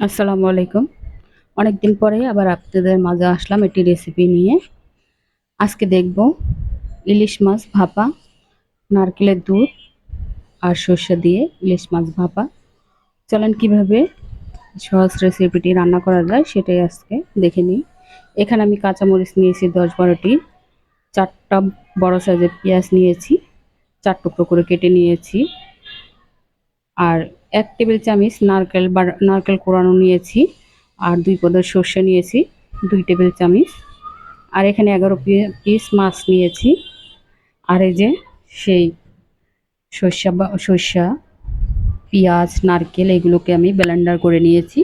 আসসালামু আলাইকুম। অনেক দিন পরে আবার আপনাদের মাঝে আসলাম একটি রেসিপি নিয়ে। আজকে দেখব ইলিশ মাছ ভাপা, নারকেলের দুধ আর সর্ষে দিয়ে ইলিশ মাছ ভাপা। চলেন কীভাবে সহজ রেসিপিটি রান্না করা যায় সেটাই আজকে দেখে নিই। এখানে আমি কাঁচামরিচ নিয়েছি দশ বারোটি, চারটা বড় সাইজের পেঁয়াজ নিয়েছি, চার টুকরো করে কেটে নিয়েছি। আর এক টেবিল চামচ নারকেল বা নারকেল কোরানো নিয়েছি, আর দুই পদের সর্ষে নিয়েছি, দুই টেবিল চামচ। আর এখানে এগারো পিস মাছ নিয়েছি। আর এই যে সেই সর্ষা বা, সর্ষা, পেঁয়াজ, নারকেল এগুলোকে আমি ব্লেন্ডার করে নিয়েছি।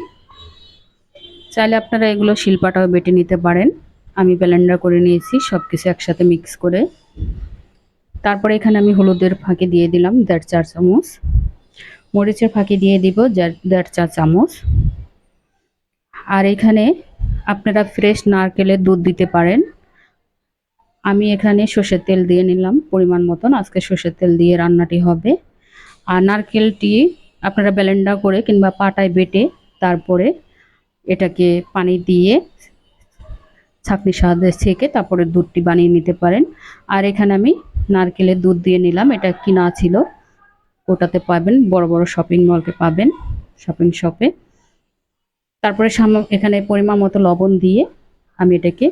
চাইলে আপনারা এগুলো শিল্পাটাও বেটে নিতে পারেন। আমি ব্লেন্ডার করে নিয়েছি সব কিছু একসাথে মিক্স করে। তারপরে এখানে আমি হলুদের ফাঁকে দিয়ে দিলাম দেড় চার চামচ মরিচের ফাঁকি দিয়ে দিব দেড় চা চামচ। আর এখানে আপনারা ফ্রেশ নারকেলের দুধ দিতে পারেন। আমি এখানে সর্ষের তেল দিয়ে নিলাম পরিমাণ মতন। আজকে সর্ষের তেল দিয়ে রান্নাটি হবে। আর নারকেলটি আপনারা ব্যালেন্ডা করে কিংবা পাটায় বেটে তারপরে এটাকে পানি দিয়ে ছাঁকনির সাহায্যে ছেঁকে তারপরে দুধটি বানিয়ে নিতে পারেন। আর এখানে আমি নারকেলের দুধ দিয়ে নিলাম। এটা কিনা ছিল। ওটাতে পাবেন, বড় বড় শপিং মলকে পাবেন শপিং শপে তারপরে এখানে পরিমাণ মতো লবণ দিয়ে আমি এটাকে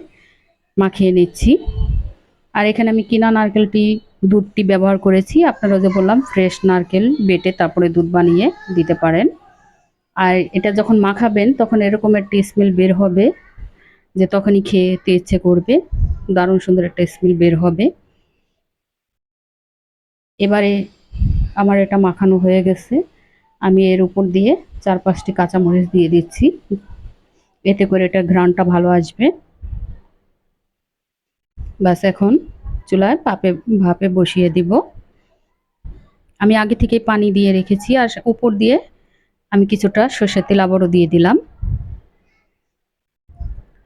মাখিয়ে নিচ্ছি। আর এখানে আমি কিনা নারকেলটি দুধটি ব্যবহার করেছি। আপনারা যে বললাম ফ্রেশ নারকেল বেটে তারপরে দুধ বানিয়ে দিতে পারেন। আর এটা যখন মাখাবেন, তখন এরকম একটা স্মেল বের হবে যে তখনই খেতে ইচ্ছে করবে। দারুণ সুন্দর একটা স্মেল বের হবে। এবারে আমার এটা মাখানো হয়ে গেছে। আমি এর উপর দিয়ে চার পাঁচটি কাঁচামরিচ দিয়ে দিচ্ছি। এতে করে এটা ঘ্রাণটা ভালো আসবে। ব্যাস, এখন চুলায় পাপে ভাপে বসিয়ে দিব। আমি আগে থেকে পানি দিয়ে রেখেছি আর উপর দিয়ে আমি কিছুটা সর্ষের তেল আবারও দিয়ে দিলাম।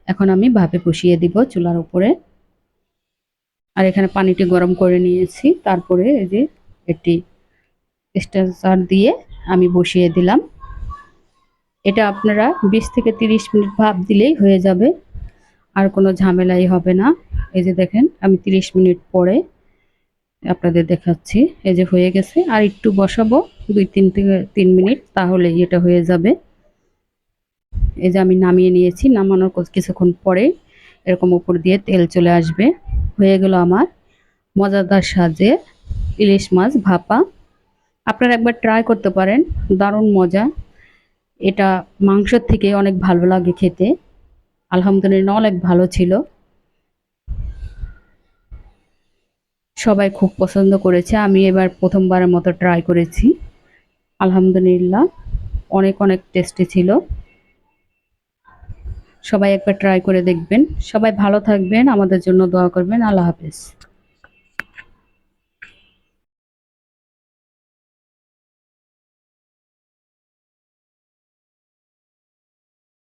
এখন আমি ভাপে বসিয়ে দিব চুলার উপরে। আর এখানে পানিটি গরম করে নিয়েছি। তারপরে এই যে একটি স্টেসার দিয়ে আমি বসিয়ে দিলাম। এটা আপনারা বিশ থেকে তিরিশ মিনিট ভাপ দিলেই হয়ে যাবে, আর কোনো ঝামেলাই হবে না। এই যে দেখেন, আমি তিরিশ মিনিট পরে আপনাদের দেখাচ্ছি, এই যে হয়ে গেছে। আর একটু বসাবো, দুই তিন থেকে তিন মিনিট তাহলে এটা হয়ে যাবে। এই যে আমি নামিয়ে নিয়েছি, নামানোর কিছুক্ষণ পরে এরকম উপর দিয়ে তেল চলে আসবে। হয়ে গেল আমার মজাদার সাজে ইলিশ মাছ ভাপা। আপনারা একবার ট্রাই করতে পারেন, দারুণ মজা। এটা মাংসর থেকে অনেক ভালো লাগে খেতে। আলহামদুলিল্লাহ অনেক ভালো ছিল। সবাই খুব পছন্দ করেছে, আমি এবার প্রথমবারের মতো ট্রাই করেছি। আলহামদুলিল্লাহ, অনেক অনেক টেস্টি ছিল। সবাই একবার ট্রাই করে দেখবেন। সবাই ভালো থাকবেন, আমাদের জন্য দোয়া করবেন। আল্লাহ হাফেজ।